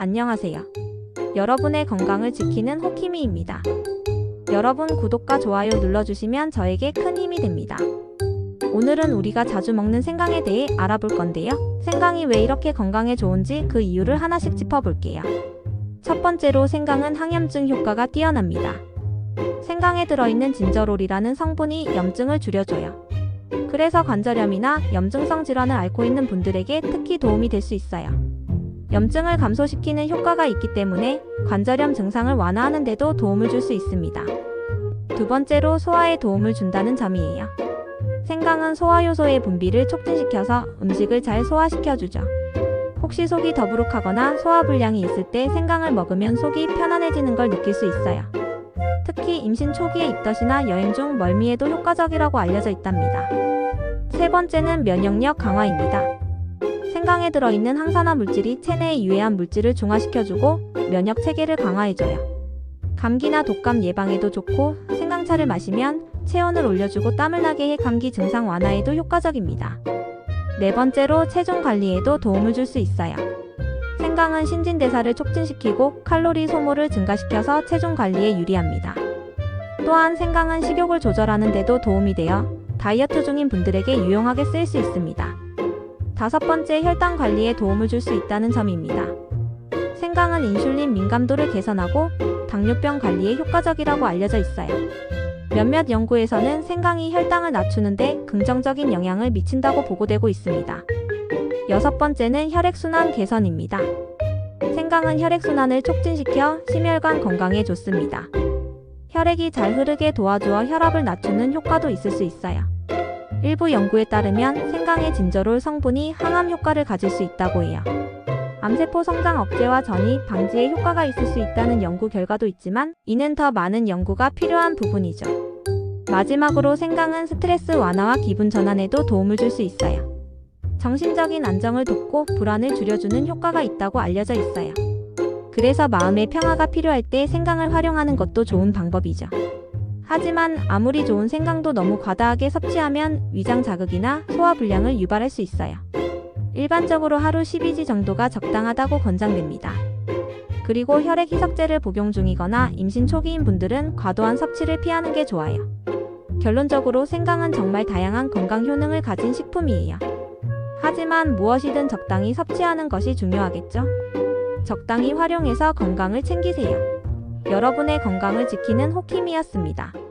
안녕하세요. 여러분의 건강을 지키는 호키미입니다. 여러분 구독과 좋아요 눌러주시면 저에게 큰 힘이 됩니다. 오늘은 우리가 자주 먹는 생강에 대해 알아볼 건데요. 생강이 왜 이렇게 건강에 좋은지 그 이유를 하나씩 짚어볼게요. 첫 번째로 생강은 항염증 효과가 뛰어납니다. 생강에 들어있는 진저롤이라는 성분이 염증을 줄여줘요. 그래서 관절염이나 염증성 질환을 앓고 있는 분들에게 특히 도움이 될 수 있어요. 염증을 감소시키는 효과가 있기 때문에 관절염 증상을 완화하는 데도 도움을 줄 수 있습니다. 두 번째로 소화에 도움을 준다는 점이에요. 생강은 소화 효소의 분비를 촉진시켜서 음식을 잘 소화시켜주죠. 혹시 속이 더부룩하거나 소화 불량이 있을 때 생강을 먹으면 속이 편안해지는 걸 느낄 수 있어요. 특히 임신 초기의 입덧이나 여행 중 멀미에도 효과적이라고 알려져 있답니다. 세 번째는 면역력 강화입니다. 생강에 들어있는 항산화 물질이 체내에 유해한 물질을 중화시켜주고 면역 체계를 강화해줘요. 감기나 독감 예방에도 좋고 생강차를 마시면 체온을 올려주고 땀을 나게 해 감기 증상 완화에도 효과적입니다. 네 번째로 체중 관리에도 도움을 줄 수 있어요. 생강은 신진대사를 촉진시키고 칼로리 소모를 증가시켜서 체중 관리에 유리합니다. 또한 생강은 식욕을 조절하는 데도 도움이 되어 다이어트 중인 분들에게 유용하게 쓰일 수 있습니다. 다섯 번째 혈당 관리에 도움을 줄 수 있다는 점입니다. 생강은 인슐린 민감도를 개선하고 당뇨병 관리에 효과적이라고 알려져 있어요. 몇몇 연구에서는 생강이 혈당을 낮추는데 긍정적인 영향을 미친다고 보고되고 있습니다. 여섯 번째는 혈액순환 개선입니다. 생강은 혈액순환을 촉진시켜 심혈관 건강에 좋습니다. 혈액이 잘 흐르게 도와주어 혈압을 낮추는 효과도 있을 수 있어요. 일부 연구에 따르면 생강의 진저롤 성분이 항암 효과를 가질 수 있다고 해요. 암세포 성장 억제와 전이 방지에 효과가 있을 수 있다는 연구 결과도 있지만 이는 더 많은 연구가 필요한 부분이죠. 마지막으로 생강은 스트레스 완화와 기분 전환에도 도움을 줄 수 있어요. 정신적인 안정을 돕고 불안을 줄여주는 효과가 있다고 알려져 있어요. 그래서 마음의 평화가 필요할 때 생강을 활용하는 것도 좋은 방법이죠. 하지만 아무리 좋은 생강도 너무 과다하게 섭취하면 위장 자극이나 소화 불량을 유발할 수 있어요. 일반적으로 하루 12지 정도가 적당하다고 권장됩니다. 그리고 혈액 희석제를 복용 중이거나 임신 초기인 분들은 과도한 섭취를 피하는 게 좋아요. 결론적으로 생강은 정말 다양한 건강 효능을 가진 식품이에요. 하지만 무엇이든 적당히 섭취하는 것이 중요하겠죠? 적당히 활용해서 건강을 챙기세요. 여러분의 건강을 지키는 호킴이었습니다.